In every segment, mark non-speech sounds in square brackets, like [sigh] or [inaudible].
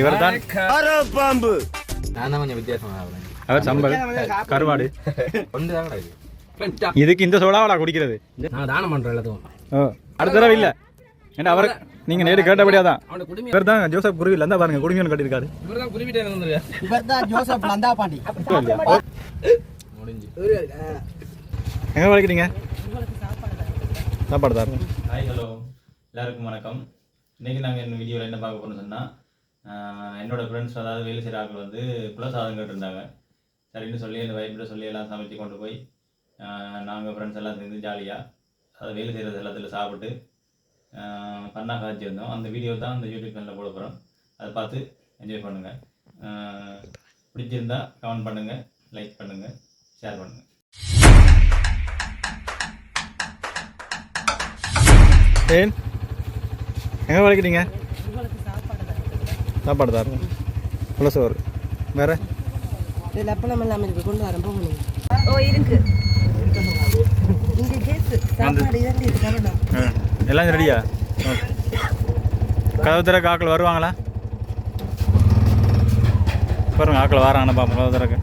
இவர் தான் பாம்பு நான் தான் கொஞ்சம் வித்தியாசமா சாப்பிடுறேன் அவர் சம்பல். கருவாடு. இதுக்கு இந்த சோடாவளா குடிக்கிறது. நான் தானம் பண்றேன் எல்லாத்துக்கும். ஓ அடுத்த தடவை இல்லை. ஏன்னா அவர் நீங்கள் நேரு கேட்டபடியா தான். இவர் தான் ஜோசப் குருவில் இருந்தா பாருங்க குடுமியன் கட்டியிருக்காரு. இவர் தான் இவர் தான் ஜோசப் லந்தா பாண்டி முடிஞ்சு. எங்கே வலிக்கிறீங்க சாப்பாடு தான். ஹாய் ஹலோ எல்லாருக்கும் வணக்கம். இன்றைக்கி நாங்கள் இந்த வீடியோவில் என்ன பார்க்க போகிறோம்னு சொன்னால் என்னோடய ஃப்ரெண்ட்ஸ் அதாவது வேலை செய்கிற ஆட்கள் வந்து குலசாதம் கேட்டிருந்தாங்க. சரின்னு சொல்லி அந்த வைப்பில் சொல்லி எல்லாம் சமைச்சு கொண்டு போய் நாங்கள் ஃப்ரெண்ட்ஸ் எல்லாம் சேர்ந்து ஜாலியாக அது வேலை செய்கிறது எல்லாத்தில் சாப்பிட்டு பண்ணா காய்ச்சி இருந்தோம் அந்த வீடியோ தான் அந்த யூடியூப் சேனலில் போட போகிறோம் அதை பார்த்து என்ஜாய் பண்ணுங்கள் பிடிச்சிருந்தா கமெண்ட் பண்ணுங்கள் லைக் பண்ணுங்கள் ஷேர் பண்ணுங்கள் ஏன்? எங்கே வளர்க்குறீங்க? சாப்பாடு தான் புள்ள சோறு வேற? இதில் அப்பளம் எல்லாம் இருக்கு கொண்டு வரேன் போகணும் ஓ இருக்கு. இங்கே கேஸு சாப்பாடு எல்லாம் ரெடியா கதவு திறக்க ஆக்கள் வருவாங்களா? பாருங்க ஆக்கள் வராங்கன்னு பாப்போம் கதவு திறக்க.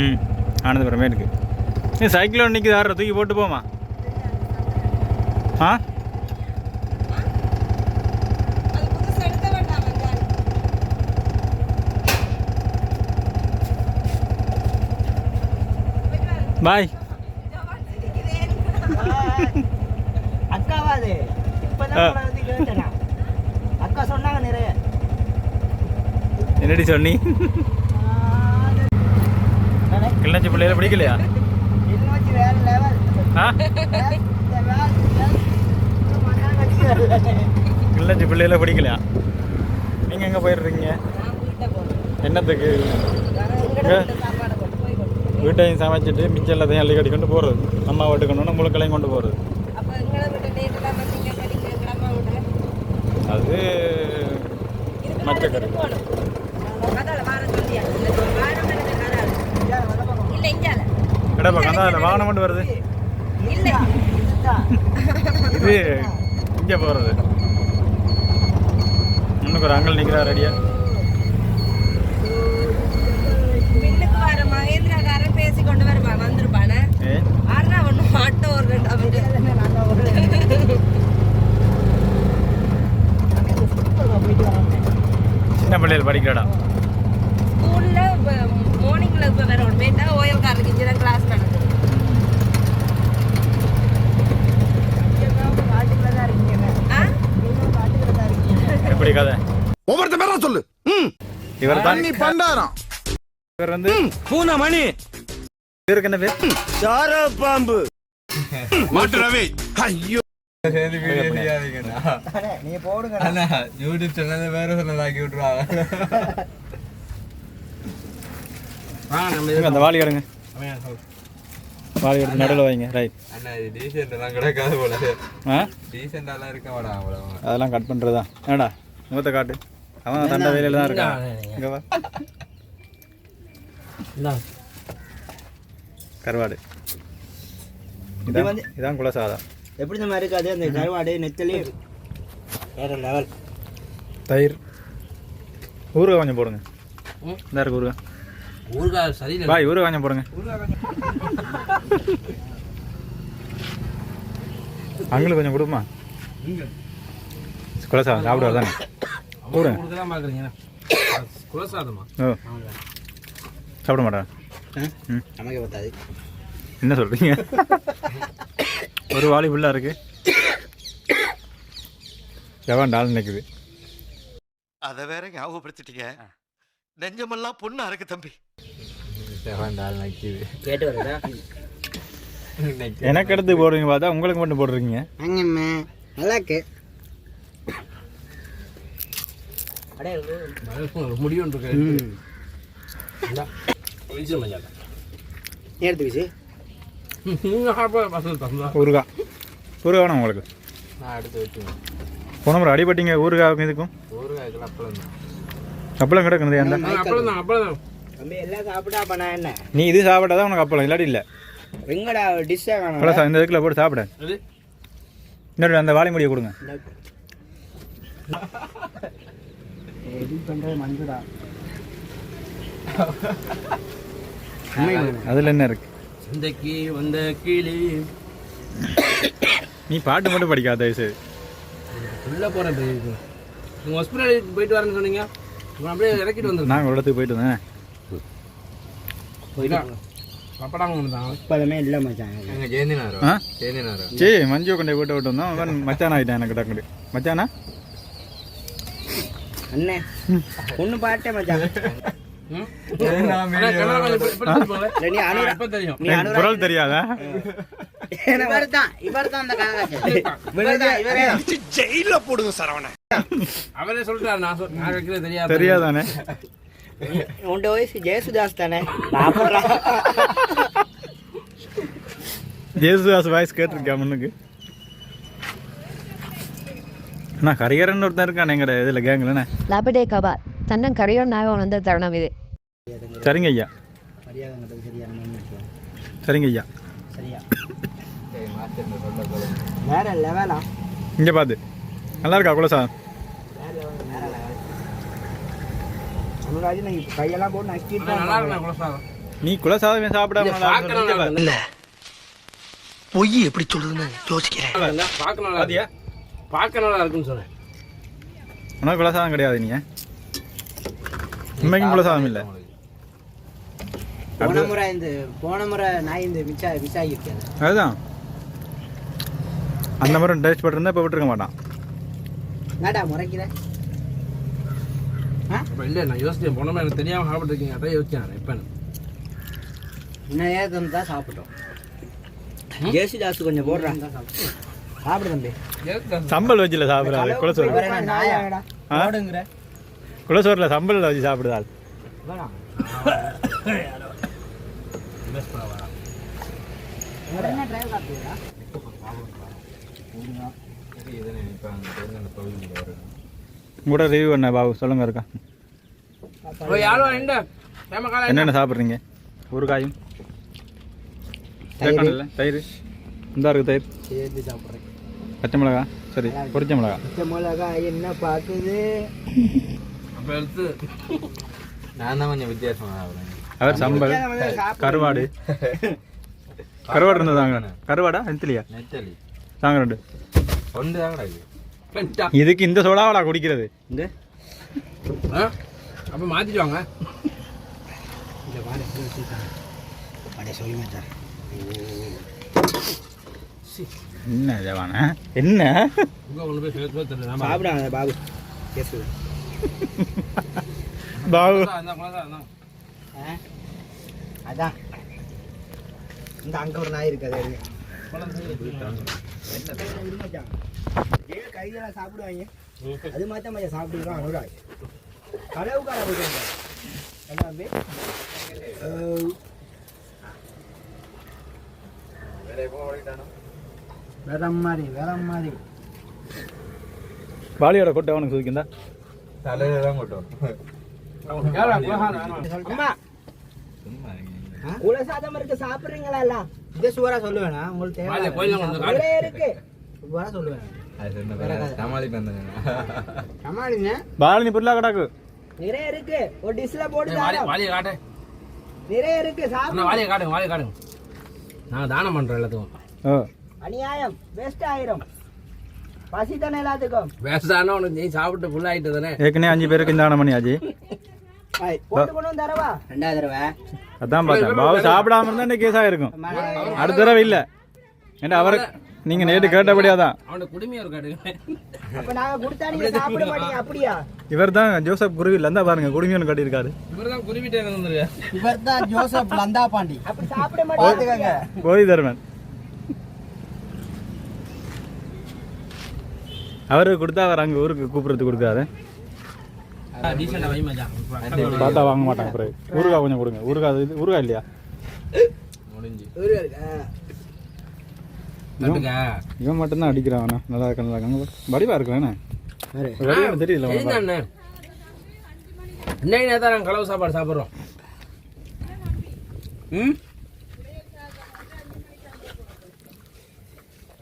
ம் ஆனந்தபுரமே இருக்கு. நீ சைக்கிள் ஒன்று நிற்குது ஆடுற தூக்கி போட்டு போமா ஆ? பாய். அக்காவா அது அக்கா சொன்னாங்க நிறைய. என்னடி சொன்னி? கிள்ளச்சி பிள்ளையில பிடிக்கலையா? கிள்ளச்சி பிள்ளையில பிடிக்கலையா? நீங்கள் எங்கே போயிடுறீங்க? என்னத்துக்கு? கொண்டு கொண்டு வீட்டையும் சமைச்சிட்டு மிச்சம் எல்லாத்தையும் அள்ளி கட்டி கொண்டு போகிறது அம்மா வீட்டுக்கு முழுக்களையும் கொண்டு போகிறது அது மற்ற கறி கிடப்பா கந்தாதில் வாகனம் கொண்டு வருது. இது இங்கே போகிறது இன்னும் ஒரு அங்கிள் நிற்கிறா ரெடியா சின்ன பிள்ளைகள் படிக்கிறடா ஸ்கூல்ல மார்னிங்ல இப்போ வேற ஒன்று போயிட்டா ஓயல்காரருக்கு இங்கே தான் கிளாஸ் நடக்குது. எப்படி கதை ஒவ்வொருத்த பேரா சொல்லு. இவர் தான் நீ பண்டாரம். இவர் வந்து பூனமணி. இவருக்கு என்ன பேர்? சார பாம்பு மாட்டு ரவி. ஐயோ. நீ போடுங்க அண்ணா யூடியூப் சேனல் வேற சொன்னதாக்கி விட்டுருவாங்க. இங்க அந்த வாளி எடுங்க வாளி எடுத்து நடுவில் வைங்க ரைட். அண்ணா இது டீசென்ட் எல்லாம் கிடக்காது போல. ஆ? டீசெண்டாலாம் இருக்க மாட்டா அவ்வளோ அதெல்லாம் கட் பண்ணுறதா ஏடா முகத்தை காட்டு. அவன் தண்டை வேலையில் தான் இருக்கான். இங்கே வா. கருவாடு. இதான் இதான் குலசாதம். எப்படி இந்த மாதிரி இருக்காது? அந்த கருவாடு நெத்தலி. வேற லெவல் தயிர். ஊறுகாய் கொஞ்சம் போடுங்க. இந்த இருக்கு ஊறுகாய். ஊருக்காக சரியில்லை. பாய் ஊறுகாய் கொஞ்சம் போடுங்க. அங்களுக்கு கொஞ்சம் கொடுமா? குலசாதம் சாப்பிடுவா தானே? சாப்பிட மாட்டேன் ம். நமக்கு பத்தாது. என்ன சொல்கிறீங்க ஒரு வாளி ஃபுல்லாக இருக்கு. எவன் டால் நிற்குது அத வேற ஞாபகப்படுத்திட்டீங்க. நெஞ்சமெல்லாம் பொண்ணா இருக்கு தம்பி. எனக்கு எடுத்து போடுறீங்க பார்த்தா உங்களுக்கு மட்டும் போடுறீங்க அங்கம்மா நல்லா இருக்கு முடியும் இருக்கு எடுத்து வீசு வேணும் உங்களுக்கு? போன முறை அடிபட்டீங்க ஊறுகாய்க்கும் இதுக்கும் அப்பளம் கிடக்குது அந்த? நீ இது சாப்பிட்டா தான் உனக்கு அப்பளம் இல்லாட்டி இல்லை. எங்கடா காணும் இந்த இதுக்குள்ள போட்டு சாப்பிட? இன்னொரு அந்த வாழை முடியை கொடுங்க. எடி பண்றது மஞ்சுடா அதில் என்ன இருக்கு? சந்தைக்கு வந்த கிளி நீ பாட்டு மட்டும் படிக்காத செய்து உள்ள போறேன் இப்போ இதுக்கு. நீங்க ஹாஸ்பிட்டலுக்கு போயிட்டு வரேன்னு சொன்னீங்க. அப்படியே இறக்கிட்டு வந்துருக்கேன் நாங்கள் ஒரு இடத்துக்கு போயிட்டு வந்தேன். சரி மஞ்சு கொண்டே போட்டு விட்டு வந்தோம். அவன் மச்சான் ஆகிட்டான் எனக்கு டக்குனு. மச்சானா? அண்ணே ஒன்று பாட்டே மச்சான். குரல் தெரியாதா? ஜெயில போடுங்க சரவண அவரே சொல்லிட்டாரு நான் தெரியாது தெரியாதானே? உண்ட வயசு ஜெயசுதாஸ் தானே? ஜேசுதாஸ் வாய்ஸ் கேட்டிருக்கேன் முன்னுக்கு? அண்ணா ஹரிகரன் ஒருத்தன் இருக்கான் எங்கட இதில் கேங்கில்ண்ணே லபடே கபாத் தன்னன் கரையோர் நாயகம் வந்த தருணம் இது. சரிங்க ஐயா. சரிங்க ஐயா. சரியா வேற லெவலா இங்கே பார்த்து நல்லா இருக்கா குலசா? கையெல்லாம் போட்டு நக்கிட்டு நல்லா இருக்கு குலசாதம் நீ குலசாதமே சாப்பிடாம. பொய் எப்படி சொல்லுதுன்னு யோசிக்கிறேன். பார்க்க நல்லா இருக்குன்னு சொன்னேன். உனக்கு குலசாதம் கிடையாது நீங்க உண்மைக்கும் குலசாதம் இல்லை. போன முறை இந்த போன முறை நான் இந்த மிச்சா ஆகியிருக்கேன் அதுதான். அந்த மாதிரி டேஸ்ட் பண்ணிருந்தா இப்போ விட்டுருக்க மாட்டான். என்னடா முறைக்கிறேன் அப்ப இல்ல நான் யோசிச்சேன். போனோம் எனக்கு தெரியாம சாப்பிட்டு இருக்கீங்க. அதான் யோசிச்சேன் இப்ப இன்னும் ஏதம் தான் சாப்பிட்டோம். ஜேசுதாஸ் கொஞ்சம் போடுறான் சாப்பிடு தம்பி. சம்பல் வச்சுல சாப்பிடாது குலசோறு. குலசோறில் சம்பல் வச்சு சாப்பிடுதாள். உங்களோட ரிவ்யூ என்ன பாபு? சொல்லுங்க இருக்கா என்னென்ன சாப்பிட்றீங்க? ஊறுகாயும் தேக்கானில்ல தயிர். இந்த இருக்கு தயிர். சாப்பிட்றேன். பச்சை மிளகா? சரி பொரிச்ச மிளகா. பச்சை மிளகா என்ன பார்க்குது? அப்ப எடுத்து. நான் தான் கொஞ்சம் வித்தியாசமா சாப்பிடுறேன். அவர் சம்பல் கருவாடு. கருவாடு இருந்ததாங்க கருவாடா இல்லையா நெத்தலி. தாங்க ரெண்டு. ஒன்று தான் கிடையாது இதுக்கு இந்த சோடாவடா குடிக்கிறது? இந்த? அப்ப மாத்திட்டு வாங்க. இந்த அடே சொல்லி மச்சான். என்ன ஜவான? என்ன? சாப்பிடாங்க பாபு. பேசுது பாபு. தான்? அதான். இந்த அங்க ஒரு நாய் இருக்கு அது கைதெல்லாம் சாப்பிடுவாங்க. அது மாதிரி மச்சான் சாப்பிட்டுருக்கோம் அனுராய். கனவுக்கார போயிட்டு என்ன தம்பி? அஹ், வேற மாதிரி வேற மாதிரி. பாலியோட கொட்டை அவனுக்கு சுதிக்கிந்தா தலையில தான் கொட்டும் அம்மா குலசாதம் இருக்கு சாப்பிடுறீங்களா எல்லாம் இதே சுவரா சொல்லுவேனா? உங்களுக்கு தேவை இருக்கு. சுவரா சொல்லுவேன்? பாலினி புல்லா கிடக்கு. நிறைய இருக்கு. ஒரு டிஷ்ல போட்டு காட்டு. நிறைய இருக்கு. சாப்பிடு. வாலியை காட்டுங்க வாலியை காட்டுங்க. நான் தானம் பண்றேன் எல்லாத்துக்கும். அநியாயம். வேஸ்ட் ஆயிரும். பசி தானே எல்லாத்துக்கும். வேஸ்டான உனக்கு நீ சாப்பிட்டு ஃபுல் ஆயிட்டு தானே? ஏற்கனவே அஞ்சு பேருக்கு இந்த மணி ஆச்சு. போட்டு கொண்டு தரவா? ரெண்டாவது தடவை. அதான் பார்த்தேன். பாபு சாப்பிடாம இருந்தா இன்னைக்கு கேஸா இருக்கும் அடுத்த தடவை இல்ல. ஏன்னா அவரு நீங்க நேற்று கேட்டபடியாதான் இவர் தான் ஜோசப் குருவில் இருந்தா பாருங்க குடுமியன் கட்டியிருக்காரு. இவர் தான் தான் ஜோசப் லந்தா பாண்டி. அப்படி சாப்பிட மாட்டீங்க. போதி தர்மன். அவரு கொடுத்தா அவர் அங்க ஊருக்கு வை மச்சான் பார்த்தா வாங்க மாட்டாங்க பிறகு ஊறுகாய் கொஞ்சம் கொடுங்க. ஊறுகாய் இது ஊறுகாய் இல்லையா? இவன் மட்டும்தான் அடிக்கிறான். நல்லா இருக்க நல்லா இருக்காங்க வடிவா வேறு. வடிவா தெரியல இன்னைக்கு நேரத்தா நாங்கள் கலவு சாப்பாடு சாப்பிட்றோம். ம்?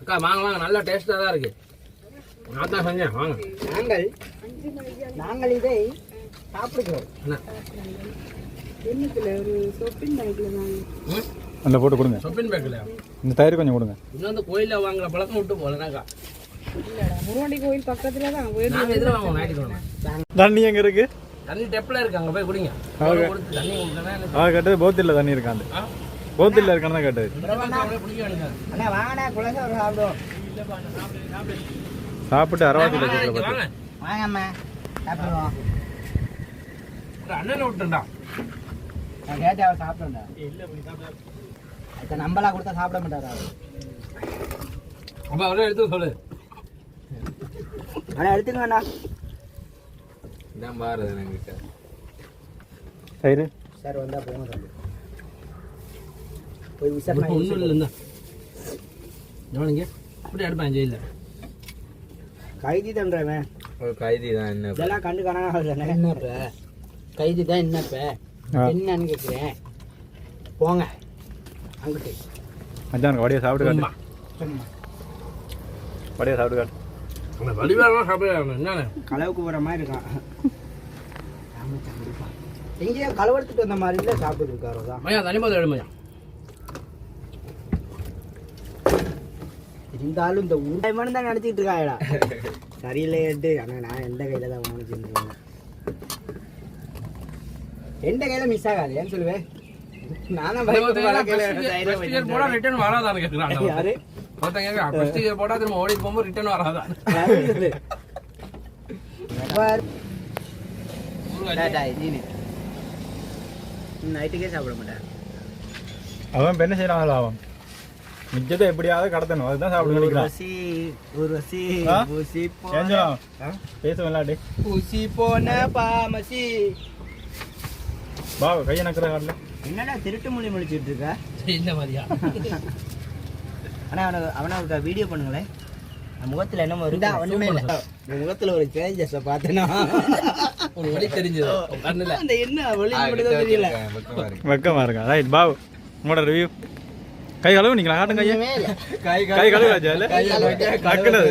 அக்கா வாங்க வாங்க நல்லா டேஸ்ட்டாக தான் இருக்கு. நான் தான் செஞ்சேன் வாங்க. நாங்கள் நாங்கள் இதை சாப்பிடுகிறோம்? அந்த போட்டு கொடுங்க. சொப்பின் பேக்கில் இந்த தயிர் கொஞ்சம் கொடுங்க. இன்னும் அந்த கோயிலில் வாங்குற பழக்கம் விட்டு போகலனாக்கா முருகண்டி கோயில் பக்கத்துல தான் நாங்கள் எதில் வாங்குவோம்? ஞாயிற்றுக்கிழமை. தண்ணி எங்க இருக்கு? தண்ணி டெப்பில் இருக்கு அங்கே போய் குடிங்க. தண்ணி அவ கேட்டது போத்தில்ல தண்ணி இருக்காந்து ஆ? போத்தில்ல இருக்கான்னு தான் கேட்டது. அண்ணா வாங்கண்ணா குழந்தை ஒரு சாப்பிடுவோம். சாப்பிட்டு கேட்கல வாங்க பார்த்து. வாங்கம்மா சாப்பிடுவோம். ஒரு அண்ணனை விட்டுண்டா நான் கேட்டு அவர் சாப்பிடுண்டா அதை நம்பலாம் கொடுத்தா சாப்பிட மாட்டாரா அவர்? அப்போ அவரே எடுத்து சொல்லு. அண்ணா எடுத்துங்க அண்ணா இதான் பாருது என்கிட்ட தயிர் சார். வந்தா போங்க தம்பி. போய் விசாரணை ஒன்றும் இல்லை இருந்தா எவனுங்க இப்படி எடுப்பேன் ஜெயிலில். கைதி தன்றவன் ஒரு கைதி தான் என்ன இதெல்லாம் கண்டு காணாம என்னப்ப கைதி தான் என்னப்ப. என்னன்னு கேட்குறேன் போங்க. அங்கிட்டு. மச்சான் வடியை சாப்பிட்டு சும்மா காட்டு. சும்மா. வடியை சாப்பிட்டு காட்டு. அந்த வடிவேலாம் சாப்பிடுறாங்க. என்னண்ணே? களவுக்கு போகிற மாதிரி இருக்கான். எங்கேயோ களவெடுத்துட்டு வந்த மாதிரி இல்லை சாப்பிட்டு இருக்காரோ தான். மையா தனிமது எடுமையா இருந்தாலும் இந்த ஊடாய்மானு தான் நினச்சிக்கிட்டு இருக்காயடா. [laughs] சரியில்லையேட்டு ஆனால் நான் எந்த கையில் தான் வாங்கிச்சுட்டு இருக்கேன் எந்த கையில் மிஸ் ஆகாது? ஏன்னு சொல்லுவேன் நானும். ரிட்டர்ன் வராதான்னு கேட்குறாங்க யாரு? திரும்ப ஓடி போகும்போது ரிட்டர்ன் வராதா? யாரு இது? எவ்வாறு? டாடா, நீனு. ம், நைட்டுக்கே சாப்பிட மாட்டேன். அவன் என்ன செய்யறாங்களோ அவன்? மிச்சத்தை எப்படியாவது கடத்தணும். அதுதான் சாப்பிட நினைக்கிறான். ஊர்வசி, ஆ? ஊசி போன- பாமசி. பா கையை நக்கிற காட்டில். என்னடா திருட்டு மொழி முடிச்சிட்டு இருக்க? இந்த மாதிரியா? [laughs] ஆனா அவனை அவனை ஒரு வீடியோ பண்ணுங்களேன். முகத்துல என்னமோ இருந்தா ஒண்ணுமே இல்ல. உன் முகத்துல ஒரு சேஞ்சஸ் பார்த்தேனா? [laughs] ஒரு வழி தெரிஞ்சது? அந்த என்ன தான் தெரியல. வெக்கமா இருக்கா. ரைட் பாவு உங்களோட ரிவ்யூ கை கழுவு நீங்களா காட்டுங்க இல்ல. கை கை கழுவு ஆச்சா இல்ல டக்குனது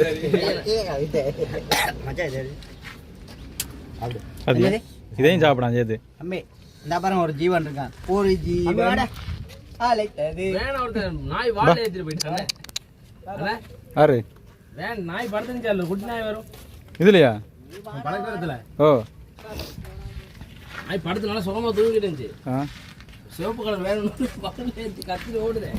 அது? இதையும் சாப்பிடான் சேர்த்து அம்மே இந்த பாருங்க ஒரு ஜீவன் இருக்கான். ஒரு ஜீவன் நாய் வாழை ஏற்றிட்டு போயிட்டானே அண்ணே, யாரு? வேன் நாய் அல்ல குட்டி நாய் வரும். இதுலையா? பழக்கிறதுல ஓ. நாய் படுத்து நல்லா சுகமா தூங்கிட்டு இருந்துச்சு. ஆ. சிவப்பு கலர் வேணும்னு பக்கத்தில் கத்திரி கத்திட்டு ஓடுதே.